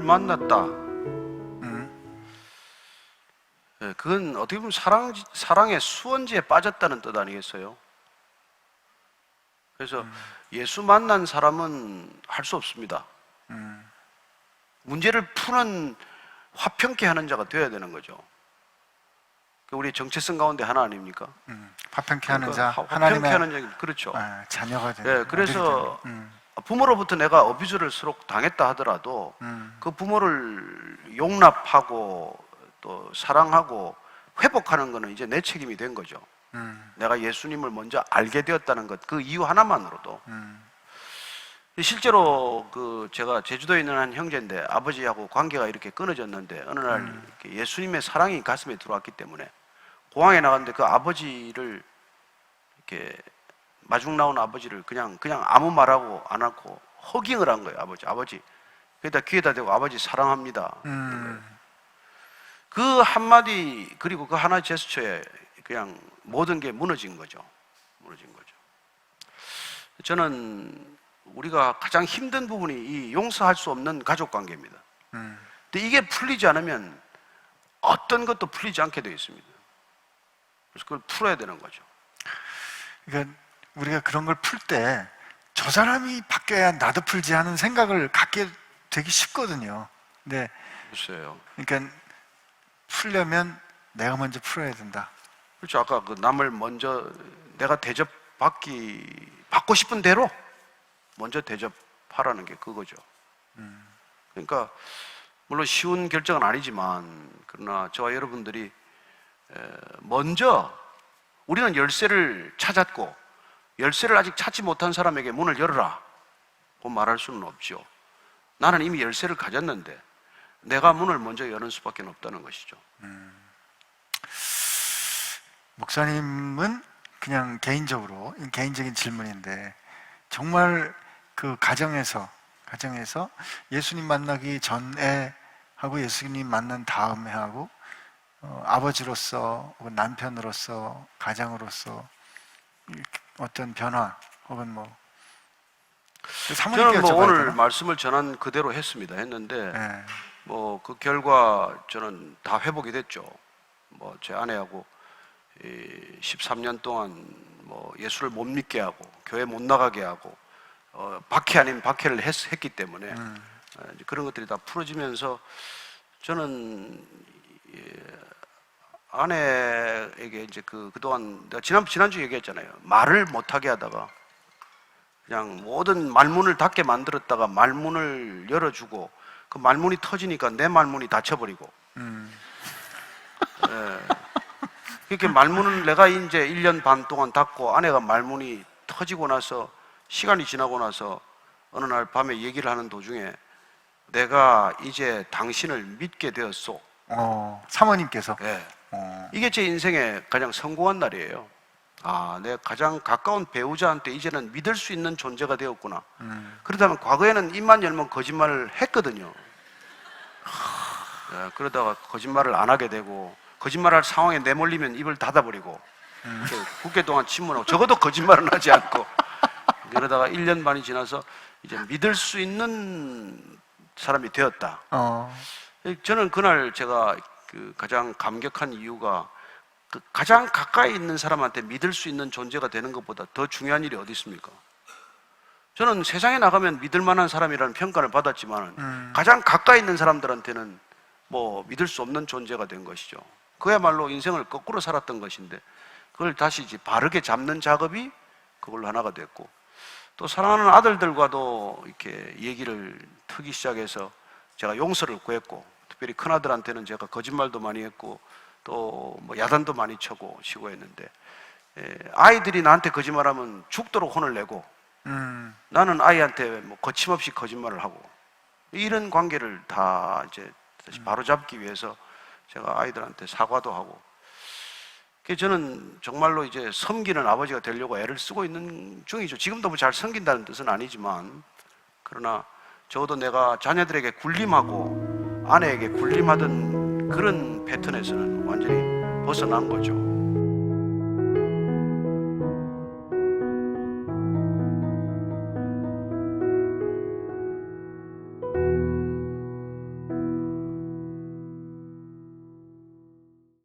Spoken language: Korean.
만났다. 음, 예, 그건 어떻게 보면 사랑 사랑의 수원지에 빠졌다는 뜻 아니겠어요? 그래서 예수 만난 사람은 할 수 없습니다. 음, 문제를 푸는 화평케 하는 자가 되어야 되는 거죠. 그 우리 정체성 가운데 하나 아닙니까? 음. 화평케 하는 그러니까 자, 화- 화평케 하나님의 하는 자 그렇죠. 아, 자녀가 되는. 예, 그래서. 음, 부모로부터 내가 어비주를 서로 당했다 하더라도 음, 그 부모를 용납하고 또 사랑하고 회복하는 거는 이제 내 책임이 된 거죠. 음, 내가 예수님을 먼저 알게 되었다는 것, 그 이유 하나만으로도. 음, 실제로 그 제가 제주도에 있는 한 형제인데 아버지하고 관계가 이렇게 끊어졌는데 어느 날 이렇게 예수님의 사랑이 가슴에 들어왔기 때문에 공항에 나갔는데 그 아버지를 이렇게 마중 나온 아버지를 그냥 그냥 아무 말하고 안 하고 허깅을 한 거예요 아버지 아버지 그기다 귀에다 대고 아버지 사랑합니다 음, 그 한마디 그리고 그 하나 제스처에 그냥 모든 게 무너진 거죠. 무너진 거죠. 저는 우리가 가장 힘든 부분이 이 용서할 수 없는 가족 관계입니다. 음. 근데 이게 풀리지 않으면 어떤 것도 풀리지 않게 되어 있습니다. 그래서 그걸 풀어야 되는 거죠. 그러니까 우리가 그런 걸 풀 때 저 사람이 바뀌어야 나도 풀지 하는 생각을 갖게 되기 쉽거든요. 근데 글쎄요. 그러니까 풀려면 내가 먼저 풀어야 된다. 그렇죠. 아까 그 남을 먼저 내가 대접받기 받고 싶은 대로 먼저 대접하라는 게 그거죠. 그러니까 물론 쉬운 결정은 아니지만 그러나 저와 여러분들이 에, 먼저 우리는 열쇠를 찾았고 열쇠를 아직 찾지 못한 사람에게 문을 열어라. 고 말할 수는 없죠. 나는 이미 열쇠를 가졌는데 내가 문을 먼저 여는 수밖에 없다는 것이죠. 목사님은 그냥 개인적으로 개인적인 질문인데 정말 그 가정에서 가정에서 예수님 만나기 전에 하고 예수님 만난 다음에 하고 어, 아버지로서 남편으로서 가장으로서 이렇게 어떤 변화 혹은 뭐 저는 뭐 오늘 되나? 말씀을 전한 그대로 했습니다. 했는데 예. 뭐그 결과 저는 다 회복이 됐죠. 뭐 제 아내하고 이 13년 동안 뭐 예수를 못 믿게 하고 교회 못 나가게 하고 어, 박해 아닌 박해를 했, 했기 때문에 음. 어, 그런 것들이 다 풀어지면서 저는 예, 아내에게 이제 그 그동안 내가 지난 지난주 에 얘기했잖아요. 말을 못하게 하다가 그냥 모든 말문을 닫게 만들었다가 말문을 열어주고 그 말문이 터지니까 내 말문이 닫혀버리고 음. 그렇게 말문을 내가 이제 1년 반 동안 닫고 아내가 말문이 터지고 나서 시간이 지나고 나서 어느 날 밤에 얘기를 하는 도중에 내가 이제 당신을 믿게 되었소. 어, 사모님께서 예. 어, 이게 제 인생의 가장 성공한 날이에요. 아, 내가 가장 가까운 배우자한테 이제는 믿을 수 있는 존재가 되었구나. 음. 그렇다면 과거에는 입만 열면 거짓말을 했거든요. 예, 그러다가 거짓말을 안 하게 되고 거짓말할 상황에 내몰리면 입을 닫아버리고 이렇게 국회 동안 침문하고 적어도 거짓말은 하지 않고 그러다가 1년 반이 지나서 이제 믿을 수 있는 사람이 되었다. 어, 저는 그날 제가 그 가장 감격한 이유가 그 가장 가까이 있는 사람한테 믿을 수 있는 존재가 되는 것보다 더 중요한 일이 어디 있습니까? 저는 세상에 나가면 믿을 만한 사람이라는 평가를 받았지만 음. 가장 가까이 있는 사람들한테는 뭐 믿을 수 없는 존재가 된 것이죠. 그야말로 인생을 거꾸로 살았던 것인데 그걸 다시 이제 바르게 잡는 작업이 그걸로 하나가 됐고 또 사랑하는 아들들과도 이렇게 얘기를 트기 시작해서 제가 용서를 구했고 특별히 큰 아들한테는 제가 거짓말도 많이 했고 또 뭐 야단도 많이 쳐고 치고 했는데 에, 아이들이 나한테 거짓말하면 죽도록 혼을 내고 음, 나는 아이한테 뭐 거침없이 거짓말을 하고 이런 관계를 다 이제 다시 바로 잡기 위해서 제가 아이들한테 사과도 하고 저는 정말로 이제 섬기는 아버지가 되려고 애를 쓰고 있는 중이죠. 지금도 뭐 잘 섬긴다는 뜻은 아니지만 그러나 적어도 내가 자녀들에게 굴림하고 아내에게 굴림하던 그런 패턴에서는 완전히 벗어난 거죠.